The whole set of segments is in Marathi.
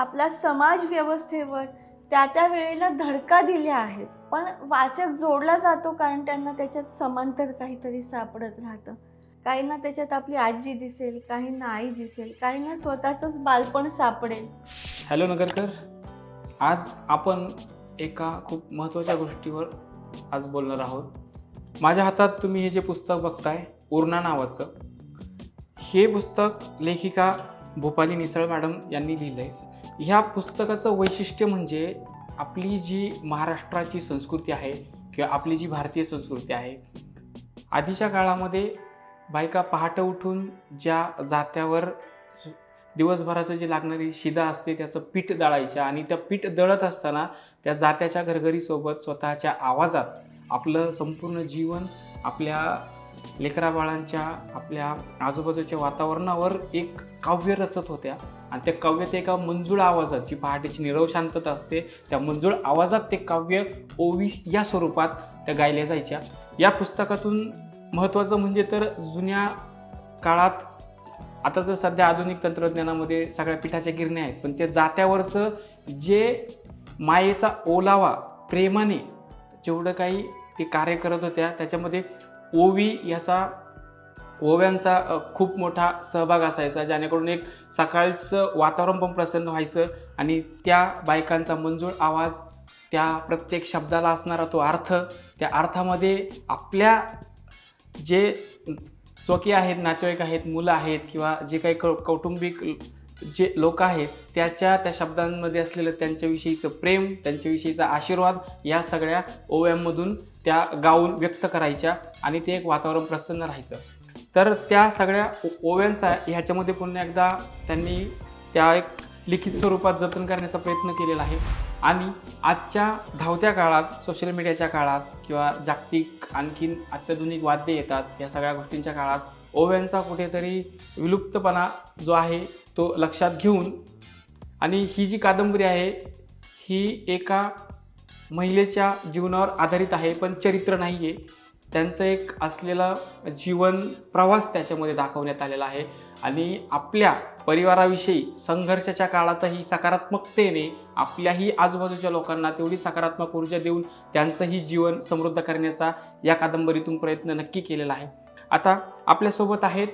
आपल्या समाज व्यवस्थेवर त्या त्या वेळेला धडका दिल्या आहेत. पण वाचक जोडला जातो कारण त्यांना त्याच्यात समांतर काहीतरी सापडत राहतं. काहींना त्याच्यात आपली आजी दिसेल काहींना आई दिसेल काहींना स्वतःचंच बालपण सापडेल. हॅलो नगरकर आज आपण एका खूप महत्त्वाच्या गोष्टीवर आज बोलणार आहोत. माझ्या हातात तुम्ही हे जे पुस्तक बघताय उर्णा नावाचं हे पुस्तक लेखिका भोपाली निसळ मॅडम यांनी लिहिलं आहे ह्या पुस्तकाचं वैशिष्ट्य म्हणजे आपली जी महाराष्ट्राची संस्कृती आहे किंवा आपली जी भारतीय संस्कृती आहे आधीच्या काळामध्ये बायका पहाटं उठून ज्या जात्यावर दिवसभराचं जे लागणारी शिदा असते त्याचं पीठ दळायच्या आणि त्या पीठ दळत असताना त्या जात्याच्या घरघरीसोबत स्वतःच्या आवाजात आपलं संपूर्ण जीवन आपल्या लेकराबाळांच्या आपल्या आजूबाजूच्या वातावरणावर एक काव्य रचत होत्या. आणि त्या काव्यात एका मंजूळ आवाजात जी पहाटेची निरव शांतता असते त्या मंजूळ आवाजात ते काव्य ओवी या स्वरूपात त्या गायल्या जायच्या. या पुस्तकातून महत्त्वाचं म्हणजे तर जुन्या काळात आता तर सध्या आधुनिक तंत्रज्ञानामध्ये सगळ्या पिठाच्या गिरण्या आहेत पण त्या जात्यावरचं जे मायेचा ओलावा प्रेमाने जेवढं काही ते कार्य करत होत्या त्याच्यामध्ये ओवी याचा ओव्यांचा खूप मोठा सहभाग असायचा जेणेकरून एक सकाळचं वातावरण पण प्रसन्न व्हायचं आणि त्या बायकांचा मंजूळ आवाज त्या प्रत्येक शब्दाला असणारा तो अर्थ त्या अर्थामध्ये आपल्या जे स्वकीय आहेत नातेवाईक आहेत मुलं आहेत किंवा जे काही कौ कौटुंबिक जे लोक आहेत त्याच्या त्या शब्दांमध्ये असलेलं त्यांच्याविषयीचं प्रेम त्यांच्याविषयीचा आशीर्वाद या सगळ्या ओव्यांमधून त्या गाऊन व्यक्त करायच्या आणि ते एक वातावरण प्रसन्न राहायचं. तर त्या सगळ्या ओ- ओव्यांचा ह्याच्यामध्ये पुन्हा एकदा त्यांनी त्या एक लिखित स्वरूपात जतन करण्याचा प्रयत्न केलेला आहे. आणि आजच्या धावत्या काळात सोशल मीडियाच्या काळात किंवा जागतिक आणखीन अत्याधुनिक वाद्य येतात या सगळ्या गोष्टींच्या काळात ओव्यांचा कुठेतरी विलुप्तपणा जो आहे तो लक्षात घेऊन आणि ही जी कादंबरी आहे ही एका महिलेच्या जीवनावर आधारित आहे पण चरित्र नाही आहे त्यांचं एक असलेला जीवन प्रवास त्याच्यामध्ये दाखवण्यात आलेला आहे. आणि आपल्या परिवाराविषयी संघर्षाच्या काळातही सकारात्मकतेने आपल्याही आजूबाजूच्या लोकांना तेवढी सकारात्मक ऊर्जा देऊन त्यांचंही जीवन समृद्ध करण्याचा या कादंबरीतून प्रयत्न नक्की केलेला आहे. आता आपल्यासोबत आहेत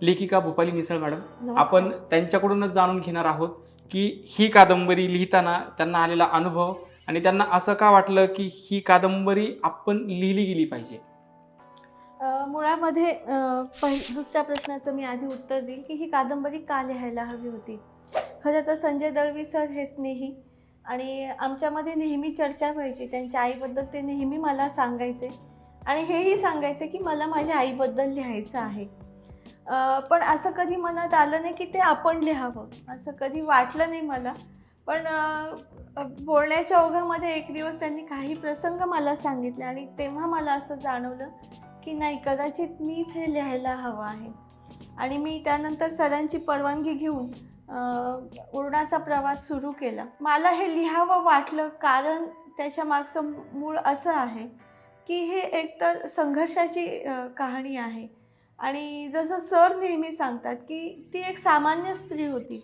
लेखिका भूपाली मिसळ मॅडम. आपण त्यांच्याकडूनच जाणून घेणार आहोत की ही कादंबरी लिहिताना त्यांना आलेला अनुभव आणि त्यांना असं का वाटलं की ही कादंबरी आपण लिहिली गेली पाहिजे? मुळामध्ये पहि दुसऱ्या प्रश्नाचं मी आधी उत्तर देईल की ही कादंबरी का लिहायला हवी होती? खरं तर संजय दळवी सर हे स्नेही आणि आमच्यामध्ये नेहमी चर्चा व्हायची. त्यांच्या आईबद्दल ते नेहमी मला सांगायचे आणि हेही सांगायचे की मला माझ्या आईबद्दल लिहायचं आहे. पण असं कधी मनात आलं नाही की ते आपण लिहावं. असं कधी वाटलं नाही मला. पण बोलण्याच्या ओघामध्ये एक दिवस त्यांनी काही प्रसंग मला सांगितले आणि तेव्हा मला असं जाणवलं की नाही कदाचित मीच हे लिहायला हवं आहे. आणि मी त्यानंतर सरांची परवानगी घेऊन उरणाचा प्रवास सुरू केला. मला हे लिहावं वाटलं कारण त्याच्या मागचं मूळ असं आहे की हे एकतर संघर्षाची कहाणी आहे. आणि जसं सर नेहमी सांगतात की ती एक सामान्य स्त्री होती.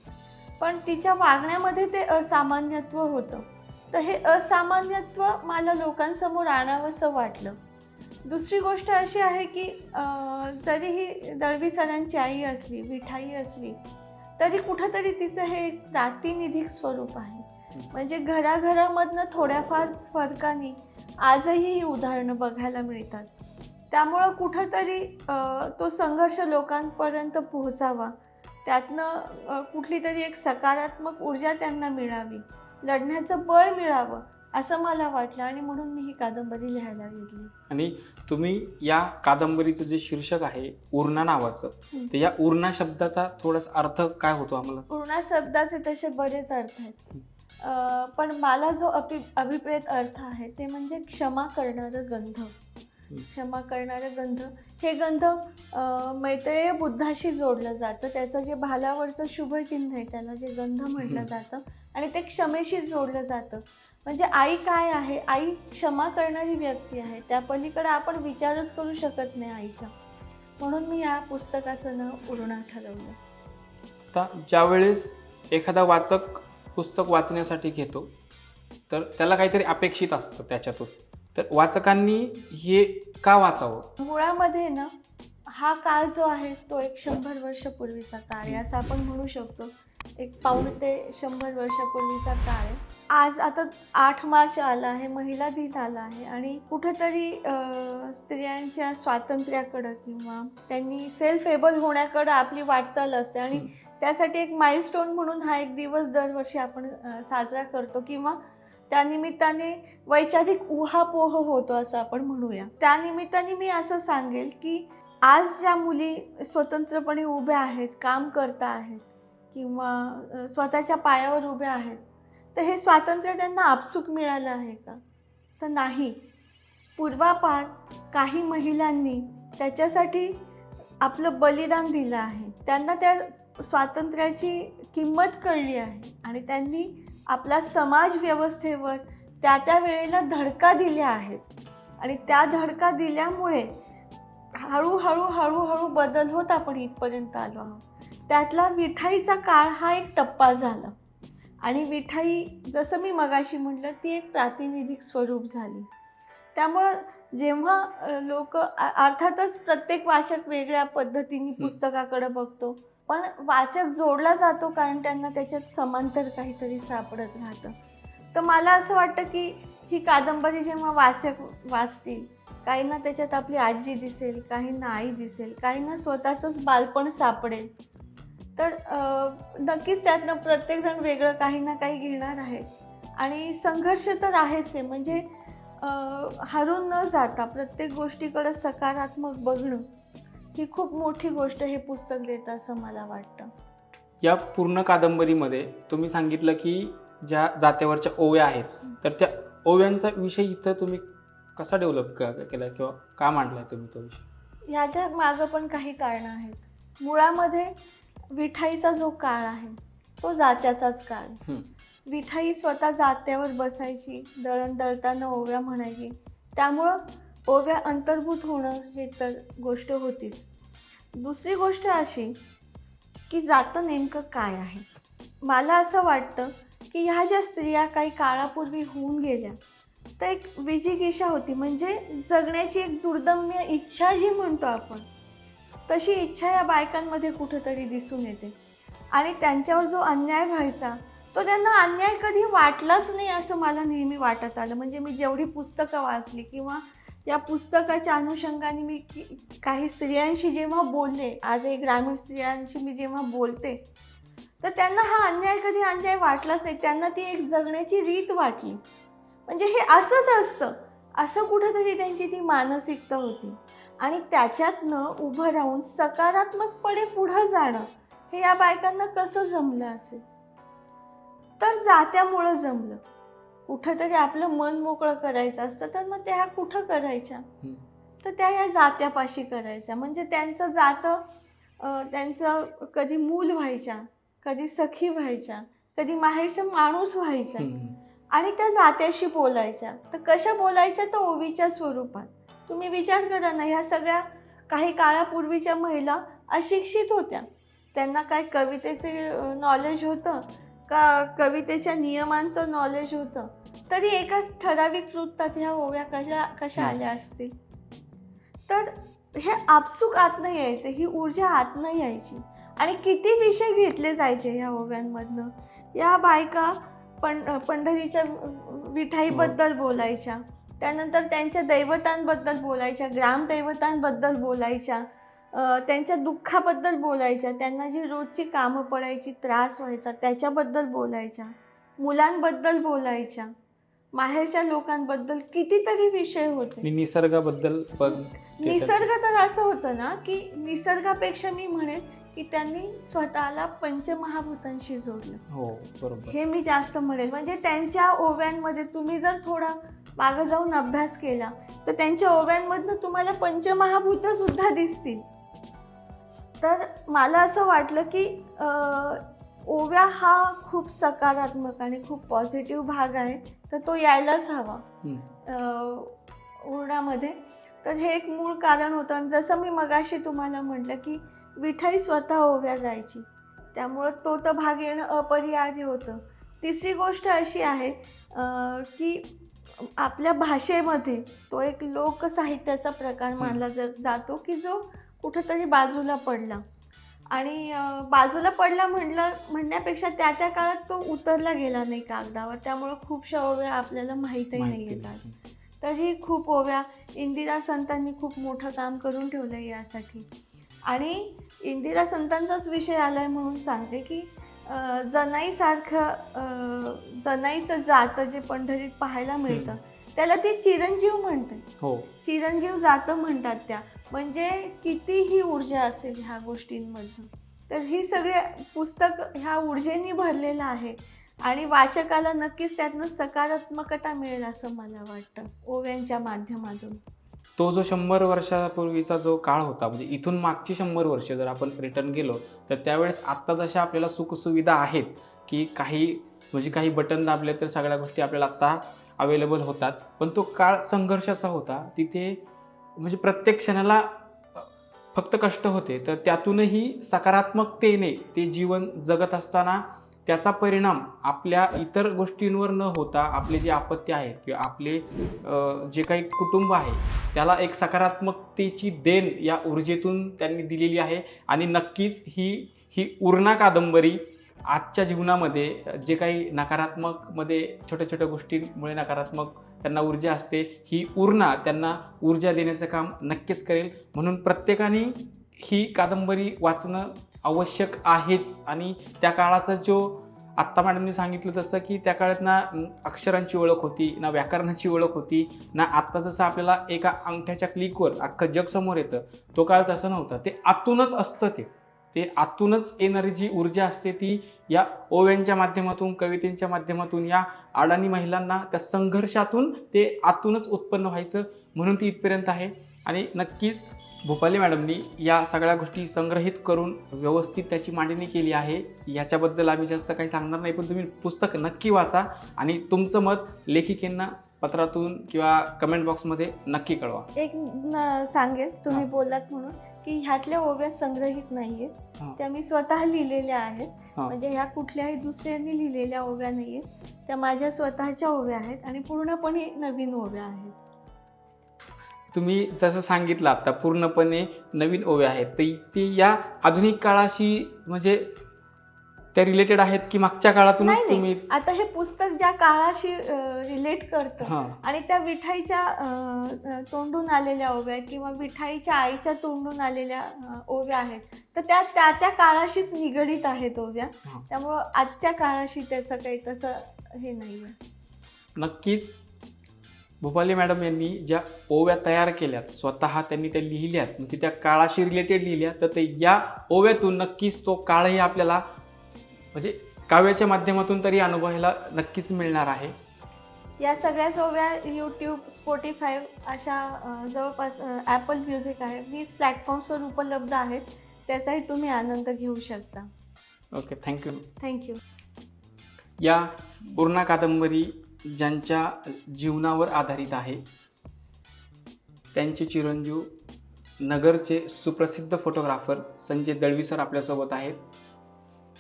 पण तिच्या वागण्यामध्ये ते असामान्यत्व होतं. तर हे असामान्यत्व मला लोकांसमोर आणावंसं वाटलं. दुसरी गोष्ट अशी आहे की जरी ही दळवी सरांची आई असली विठाई असली तरी कुठंतरी तिचं हे एक प्रातिनिधिक स्वरूप आहे. म्हणजे घराघरामधनं थोड्याफार फरकाने आजही ही उदाहरणं बघायला मिळतात. त्यामुळं कुठंतरी तो संघर्ष लोकांपर्यंत पोहोचावा त्यातनं कुठली तरी एक सकारात्मक ऊर्जा त्यांना मिळावी. लढण्याचं बळ मिळावं असं मला वाटलं आणि म्हणून मी ही कादंबरी लिहायला घेतली आणि तुम्ही या कादंबरीचं जे शीर्षक आहे उर्णा नावाचं. तर या उर्णा शब्दाचा थोडासा अर्थ काय होतो आम्हाला? पूर्ण शब्दाचे तसे बरेच अर्थ आहेत. पण मला जो अभि अभिप्रेत अर्थ आहे ते म्हणजे क्षमा करणारं गंध. क्षमा करणारं गंध हे गंध मैत्रेय बुद्धाशी जोडलं जातं. त्याचं जे भालावरचं शुभचिन्ह आहे त्याला जे गंध म्हटलं. जातं आणि ते क्षमेशी जोडलं जातं. म्हणजे आई काय आहे? आई क्षमा करणारी व्यक्ती आहे. त्या पलीकडे आपण विचारच करू शकत नाही आईचा. म्हणून मी या पुस्तकाचं नाव उरणा ठरवलं. आता ज्यावेळेस एखादा वाचक पुस्तक वाचण्यासाठी घेतो तर त्याला काहीतरी अपेक्षित असतं त्याच्यातून. तर वाचकांनी हे का वाचावं? मुळामध्ये ना हा काळ जो आहे तो एक शंभर वर्षापूर्वीचा काळ आहे असं आपण म्हणू शकतो. एक पाऊण ते शंभर वर्षापूर्वीचा काळ आहे. आज आता आठ मार्च आला आहे महिला दिन आला आहे आणि कुठेतरी स्त्रियांच्या स्वातंत्र्याकडं किंवा त्यांनी सेल्फ एबल होण्याकडं आपली वाटचाल असते आणि. त्यासाठी एक माइलस्टोन म्हणून हा एक दिवस दरवर्षी आपण साजरा करतो किंवा त्यानिमित्ताने वैचारिक उहापोह होतो असं आपण म्हणूया. त्यानिमित्ताने मी असं सांगेल की आज ज्या मुली स्वतंत्रपणे उभ्या आहेत काम करता आहेत किंवा स्वतःच्या पायावर उभ्या आहेत तर हे स्वातंत्र्य त्यांना आपसूक मिळालं आहे का? तर नाही. पूर्वापार काही महिलांनी त्याच्यासाठी आपलं बलिदान दिलं आहे. त्यांना त्या स्वातंत्र्याची किंमत कळली आहे आणि त्यांनी आपला समाज व्यवस्थेवर त्या त्या वेळेला धडका दिल्या आहेत. आणि त्या धडका दिल्यामुळे हळूहळू हळूहळू बदल होत आपण इथपर्यंत आलो आहोत. त्यातला विठाईचा काळ हा एक टप्पा झाला. आणि विठाई जसं मी मगाशी म्हटलं ती एक प्रातिनिधिक स्वरूप झाली. त्यामुळं जेव्हा लोक अर्थातच प्रत्येक वाचक वेगळ्या पद्धतीने पुस्तकाकडे बघतो पण वाचक जोडला जातो कारण त्यांना त्याच्यात समांतर काहीतरी सापडत राहतं. तर मला असं वाटतं की ही कादंबरी जेव्हा वाचक वाचतील काहींना त्याच्यात आपली आजी दिसेल काहींना आई दिसेल काहींना स्वतःचंच बालपण सापडेल तर नक्कीच त्यातनं प्रत्येकजण वेगळं काही ना काही घेणार आहे. आणि संघर्ष तर आहेच आहे. म्हणजे हारून हरून न जाता प्रत्येक गोष्टीकडं सकारात्मक बघणं ही खूप मोठी गोष्ट हे पुस्तक देतं असं मला वाटतं. या पूर्ण कादंबरीमध्ये तुम्ही सांगितलं की ज्या जात्यावरच्या ओव्या आहेत तर त्या ओव्यांचा विषय इथं तुम्ही कसा डेव्हलप केला किंवा का मांडलाय तुम्ही तो विषय? ह्याच्या मागं पण काही कारणं आहेत. मुळामध्ये विठाईचा जो काळ आहे तो जात्याचाच काळ. विठाई स्वतः जात्यावर बसायची दळण दळताना ओव्या म्हणायची. त्यामुळं ओव्या अंतर्भूत होणं हे तर गोष्ट होतीच. दुसरी गोष्ट अशी की जातं नेमकं काय आहे? मला असं वाटतं की ह्या ज्या स्त्रिया काही काळापूर्वी होऊन गेल्या तर एक विजिगीषा होती. म्हणजे जगण्याची एक दुर्दम्य इच्छा जी म्हणतो आपण तशी इच्छा या बायकांमध्ये कुठंतरी दिसून येते. आणि त्यांच्यावर जो अन्याय व्हायचा तो त्यांना अन्याय कधी वाटलाच नाही असं मला नेहमी वाटत आलं. म्हणजे मी जेवढी पुस्तकं वाचली किंवा या पुस्तकाच्या अनुषंगाने मी काही स्त्रियांशी जेव्हा बोलले आजही ग्रामीण स्त्रियांशी मी जेव्हा बोलते तर त्यांना हा अन्याय कधी अन्याय वाटलाच नाही. त्यांना ती एक जगण्याची रीत वाटली. म्हणजे हे असंच असतं. असं कुठंतरी त्यांची ती मानसिकता होती. आणि त्याच्यातनं उभं राहून सकारात्मकपणे पुढं जाणं हे या बायकांना कसं जमलं असेल? तर जात्यामुळं जमलं. कुठंतरी आपलं मन मोकळं करायचं असतं तर मग त्या कुठं करायच्या. तर त्या या जात्यापाशी करायच्या. म्हणजे त्यांचं जातं त्यांचं कधी मूल व्हायच्या कधी सखी व्हायच्या कधी माहेरच्या माणूस व्हायच्या. आणि त्या जात्याशी बोलायच्या. तर कशा बोलायच्या? तर ओवीच्या स्वरूपात. तुम्ही विचार करा ना ह्या सगळ्या काही काळापूर्वीच्या महिला अशिक्षित होत्या. त्यांना काय कवितेचे नॉलेज होतं? का कवितेच्या नियमांचं नॉलेज होतं? तरी एका ठराविक वृत्तात ह्या ओव्या कशा कशा हं. आल्या असतील? तर हे आपसूक आतनं यायचे ही ऊर्जा आतनं यायची. आणि किती विषय घेतले जायचे ह्या ओव्यांमधनं? या बायका पण पंढरीच्या विठाईबद्दल बोलायच्या. त्यानंतर त्यांच्या दैवतांबद्दल बोलायच्या ग्रामदैवतांबद्दल बोलायच्या. त्यांच्या दुःखाबद्दल बोलायच्या त्यांना जी रोजची कामं पडायची त्रास व्हायचा त्याच्याबद्दल बोलायच्या मुलांबद्दल बोलायच्या माहेरच्या लोकांबद्दल कितीतरी विषय होते. निसर्गाबद्दल निसर्ग तर असं होतं ना की निसर्गापेक्षा मी म्हणेन की त्यांनी स्वतःला पंचमहाभूतांशी जोडलं. हो बरोबर. हे मी जास्त म्हणेल म्हणजे त्यांच्या ओव्यांमध्ये तुम्ही जर थोडा मागं जाऊन अभ्यास केला तर त्यांच्या ओव्यांमधनं तुम्हाला पंचमहाभूत सुद्धा दिसतील. तर मला असं वाटलं की ओव्या हा खूप सकारात्मक आणि खूप पॉझिटिव्ह भाग आहे तर तो यायलाच हवा उरणामध्ये तर हे एक मूळ कारण होतं आणि जसं मी मगाशी तुम्हाला म्हटलं की विठाई स्वतः ओव्या गायची. त्यामुळं तो तर भाग येणं अपरिहार्य होतं. तिसरी गोष्ट अशी आहे की आपल्या भाषेमध्ये तो एक लोकसाहित्याचा प्रकार मानला ज जातो की जो कुठंतरी बाजूला पडला. आणि बाजूला पडला म्हणलं म्हणण्यापेक्षा त्या त्या काळात तो उतरला गेला नाही कागदावर. त्यामुळं खूपशा ओव्या आपल्याला माहीतही नाही. माहिती येतात. तरी खूप ओव्या इंदिरा संतांनी खूप मोठं काम करून ठेवलं आहे यासाठी. आणि इंदिरा संतांचाच विषय आलाय म्हणून सांगते की जनाईसारखं जनाईचं जातं जे पंढरीत पाहायला मिळतं त्याला ती चिरंजीव म्हणते हो. चिरंजीव जातं म्हणतात त्या. म्हणजे कितीही ऊर्जा असेल ह्या गोष्टींमधून तर ही सगळे पुस्तक ह्या ऊर्जेने भरलेलं आहे. आणि वाचकाला नक्कीच त्यातनं सकारात्मकता मिळेल असं मला वाटतं ओव्यांच्या माध्यमातून. तो जो शंभर वर्षापूर्वीचा जो काळ होता म्हणजे इथून मागची शंभर वर्ष जर आपण रिटर्न गेलो तर त्यावेळेस आत्ता जशा आपल्याला सुखसुविधा आहेत की काही म्हणजे काही बटन दाबले तर सगळ्या गोष्टी आपल्याला आत्ता अवेलेबल होतात. पण तो काळ संघर्षाचा होता. तिथे म्हणजे प्रत्येक क्षणाला फक्त कष्ट होते. तर त्यातूनही सकारात्मकतेने ते जीवन जगत असताना त्याचा परिणाम आपल्या इतर गोष्टींवर न होता आपले जे आपत्ती आहेत किंवा आपले जे काही कुटुंब आहे त्याला एक सकारात्मकतेची देण या ऊर्जेतून त्यांनी दिलेली आहे. आणि नक्कीच ही ही उर्णा कादंबरी आजच्या जीवनामध्ये जे काही नकारात्मकमध्ये छोट्या छोट्या गोष्टींमुळे नकारात्मक त्यांना ऊर्जा असते ही ऊर्णा त्यांना ऊर्जा देण्याचं काम नक्कीच करेल. म्हणून प्रत्येकाने ही कादंबरी वाचणं आवश्यक आहेच. आणि त्या काळाचा जो आत्ता मॅडमनी सांगितलं तसं की त्या काळात ना अक्षरांची ओळख होती ना व्याकरणाची ओळख होती ना आत्ता जसं आपल्याला एका अंगठ्याच्या क्लिकवर अख्खं जग समोर येतं तो काळ तसं नव्हता. ते आतूनच असतं ते. ते आतूनच येणारी जी ऊर्जा असते ती या ओव्यांच्या माध्यमातून कवितेच्या माध्यमातून या अडाणी महिलांना त्या संघर्षातून ते आतूनच उत्पन्न व्हायचं म्हणून ती इथपर्यंत आहे. आणि नक्कीच भोपाली मॅडमनी या सगळ्या गोष्टी संग्रहित करून व्यवस्थित त्याची मांडणी केली आहे. याच्याबद्दल आम्ही जास्त काही सांगणार नाही पण तुम्ही पुस्तक नक्की वाचा आणि तुमचं मत लेखिकेंना पत्रातून किंवा कमेंट बॉक्समध्ये नक्की कळवा. एक सांगेल तुम्ही. बोललात म्हणून. की ह्यातल्या ओव्या संग्रहित नाहीयेत. हा. त्या मी स्वतः लिहिलेल्या आहेत. हा. म्हणजे ह्या कुठल्याही दुसऱ्यांनी लिहिलेल्या ओव्या नाही आहेत त्या माझ्या स्वतःच्या ओव्या आहेत आणि पूर्णपणे नवीन ओव्या आहेत. तुम्ही जसं सांगितलं आता पूर्णपणे नवीन ओव्या आहेत. तर ते या आधुनिक काळाशी म्हणजे त्या रिलेटेड आहेत की मागच्या काळातूनच नाही तुम्ही नाही आता हे पुस्तक ज्या काळाशी रिलेट करतं हां. आणि त्या विठाईच्या अं, तोंडून आलेल्या ओव्या किंवा विठाईच्या आईच्या तोंडून आलेल्या अं, ओव्या आहेत तर त्या त्या त्या काळाशीच निगडीत आहेत ओव्या. हा. त्यामुळं आजच्या काळाशी त्याचं काही तसं हे नाही आहे नक्कीच. भोपाली मॅडम यांनी ज्या ओव्या तयार केल्यात स्वतः त्यांनी त्या लिहिल्यात म्हणजे त्या काळाशी रिलेटेड लिहिल्या तर ते या ओव्यातून नक्कीच तो काळही आपल्याला म्हणजे काव्याच्या माध्यमातून तरी अनुभवायला नक्कीच मिळणार आहे. या सगळ्याच ओव्या यूट्यूब स्पॉटीफाय अशा जवळपास ॲपल म्युझिक आहे. वीस प्लॅटफॉर्म्सवर उपलब्ध आहेत. त्याचाही तुम्ही आनंद घेऊ शकता. ओके थँक्यू थँक्यू या पूर्ण कादंबरी ज्यांच्या जीवनावर आधारित आहे त्यांचे चिरंजीव नगरचे सुप्रसिद्ध फोटोग्राफर संजय दळवी सर आपल्यासोबत आहेत.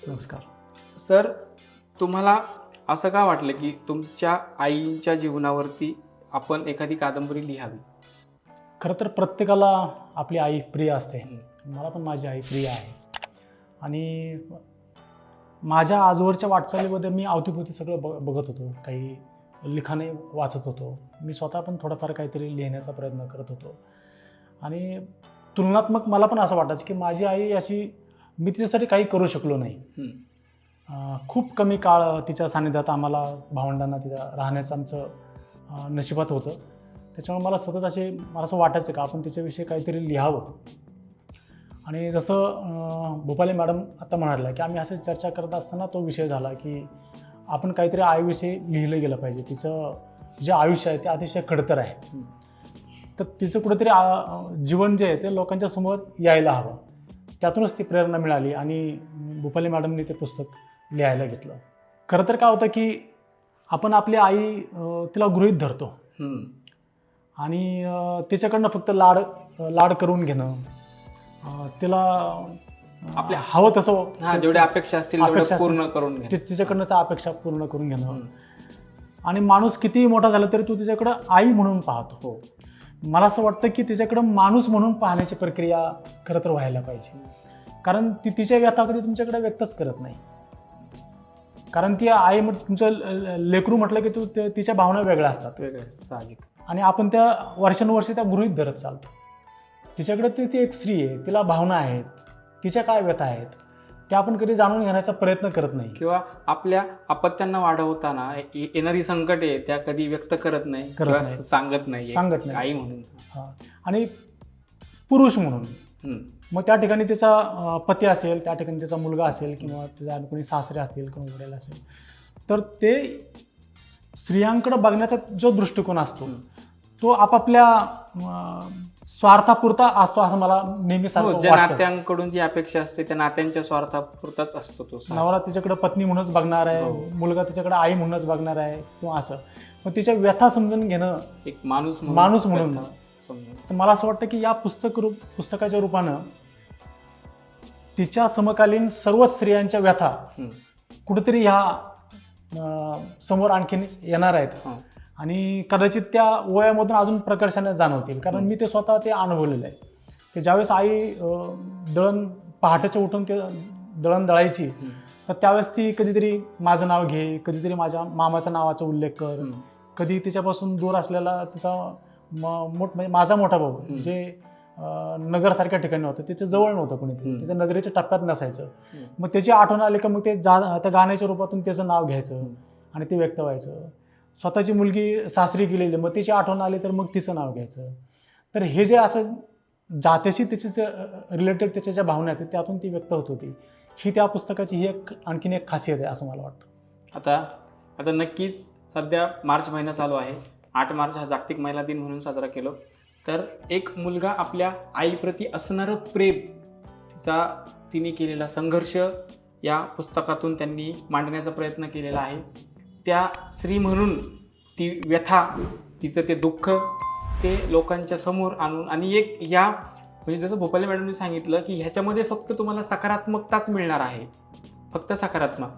नमस्कार. सर तुम्हाला असं का वाटलं की तुमच्या आईंच्या जीवनावरती आपण एखादी कादंबरी लिहावी? खरं तर प्रत्येकाला आपली आई प्रिय असते. मला पण माझी आई प्रिय आहे. आणि माझ्या आजवरच्या वाटचालीमध्ये मी अवतीभोवती सगळं ब बघत होतो. काही लिखाणे वाचत होतो. मी स्वतः पण थोडंफार काहीतरी लिहिण्याचा प्रयत्न करत होतो. आणि तुलनात्मक मला पण असं वाटायचं की माझी आई अशी मी तिच्यासाठी काही करू शकलो नाही. खूप कमी काळ तिच्या सानिध्यात आम्हाला भावंडांना तिच्या राहण्याचं आमचं नशिबात होतं. त्याच्यामुळे मला सतत असे मला असं वाटायचं का आपण तिच्याविषयी काहीतरी लिहावं. आणि जसं भोपाली मॅडम आता म्हणाल्या की आम्ही असं चर्चा करत असताना तो विषय झाला की आपण काहीतरी आईविषयी लिहिलं गेलं पाहिजे. तिचं जे आयुष्य आहे ते अतिशय खडतर आहे. तर तिचं कुठेतरी जीवन जे आहे ते लोकांच्या समोर यायला हवं. त्यातूनच ती प्रेरणा मिळाली आणि भूपाली मॅडमने ते पुस्तक लिहायला घेतलं. खरं तर काय होतं की आपण आपली आई तिला गृहीत धरतो. आणि तिच्याकडनं फक्त लाड लाड करून घेणं तिला आपल्या- हवं तसं जेवढ्या अपेक्षा असतील. पूर्ण करून तिच्याकडनंच अपेक्षा पूर्ण करून घेणं. आणि माणूस कितीही मोठा झाला तरी तू तिच्याकडं आई म्हणून पाहतो. हो. मला असं वाटतं की तिच्याकडं माणूस म्हणून पाहण्याची प्रक्रिया खरं तर व्हायला पाहिजे. कारण ती तिच्या व्यथा कधी तुमच्याकडे व्यक्तच करत नाही. कारण ती आई म्हट- तुमचं लेकरू म्हटलं की तू तिच्या भावना वेगळ्या असतात वेगळं आहे, साहजिक आणि आपण त्या वर्षानुवर्षे त्या गृहीत धरत चालतो तिच्याकडे ती ती एक स्त्री आहे तिला भावना आहेत तिच्या काय व्यथा आहेत त्या आपण कधी जाणून घेण्याचा प्रयत्न करत नाही किंवा आपल्या अपत्यांना वाढवताना येणारी संकटे त्या कधी व्यक्त करत नाही करत. सांगत नाही सांगत नाही. आई म्हणून. आणि पुरुष म्हणून. मग त्या ठिकाणी तिचा पती असेल त्या ठिकाणी तिचा मुलगा असेल किंवा तिचा कोणी सासरे असतील किंवा वडील असेल तर ते स्त्रियांकडे बघण्याचा जो दृष्टिकोन असतो. तो आपापल्या स्वार्थापुरता असतो असं मला नेहमी हो, सारखं ज्या नात्यांकडून जी अपेक्षा असते त्या नात्यांच्या स्वार्थापुरताच असतो तो. नवरा तिच्याकडे पत्नी म्हणूनच बघणार आहे हो. मुलगा तिच्याकडे आई म्हणूनच बघणार आहे किंवा असं मग तिच्या व्यथा समजून घेणं एक माणूस माणूस म्हणून. तर मला असं वाटतं की या पुस्तक रूप पुस्तकाच्या रूपानं तिच्या समकालीन सर्व स्त्रियांच्या व्यथा. कुठेतरी ह्या समोर आणखीन येणार आहेत. आणि कदाचित त्या वयामधून अजून प्रकर्षाने जाणवतील कारण मी ते स्वतः ते अनुभवलेलं आहे की ज्यावेळेस आई दळण पहाटेच्या उठून ते दळण दळायची. तर त्यावेळेस ती कधीतरी माझं नाव घे कधीतरी माझ्या मामाच्या नावाचा उल्लेख कर. कधी तिच्यापासून दूर असलेला तिचा मोठ म्हणजे माझा मोठा भाऊ. जे नगरसारख्या ठिकाणी होतं. त्याच्याजवळ नव्हतं कोणी. त्याच्या नजरेच्या टप्प्यात नसायचं. मग त्याची आठवण आली का मग ते जा त्या गाण्याच्या रूपातून त्याचं नाव घ्यायचं. आणि ते व्यक्त व्हायचं. स्वतःची मुलगी सासरी गेलेली. मग तिची आठवण आली तर मग तिचं नाव घ्यायचं. तर हे जे असं जात्याशी तिचे जे रिलेटेड त्याच्या ज्या भावना आहेत त्यातून ती व्यक्त होत होती. ही त्या पुस्तकाची ही एक आणखीन एक खासियत आहे असं मला वाटतं. आता आता नक्कीच सध्या मार्च महिना चालू आहे. आठ मार्च हा जागतिक महिला दिन म्हणून साजरा केलो. तर एक मुलगा आपल्या आईप्रती असणारं प्रेम तिचा तिने केलेला संघर्ष या पुस्तकातून त्यांनी मांडण्याचा प्रयत्न केलेला आहे. त्या स्त्री म्हणून ती व्यथा तिचं ते दुःख ते लोकांच्या समोर आणून आणि एक या म्हणजे जसं भोपाले मॅडमने सांगितलं की ह्याच्यामध्ये फक्त तुम्हाला सकारात्मकताच मिळणार आहे. फक्त सकारात्मक.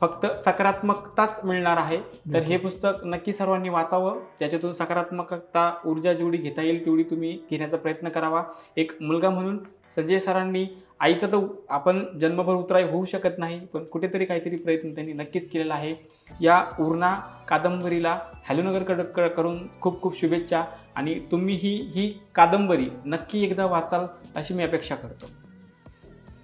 फक्त सकारात्मकताच मिळणार आहे. तर हे पुस्तक नक्की सर्वांनी वाचावं. त्याच्यातून सकारात्मकता ऊर्जा जेवढी घेता येईल तेवढी तुम्ही घेण्याचा प्रयत्न करावा. एक मुलगा म्हणून संजय सरांनी आईचं तर आपण जन्मभर उतराई होऊ शकत नाही पण कुठेतरी काहीतरी प्रयत्न त्यांनी नक्कीच केलेला आहे. या उर्णा कादंबरीला हॅलोनगरकडे करून खूप खूप शुभेच्छा. आणि तुम्ही ही ही कादंबरी नक्की एकदा वाचाल अशी मी अपेक्षा करतो.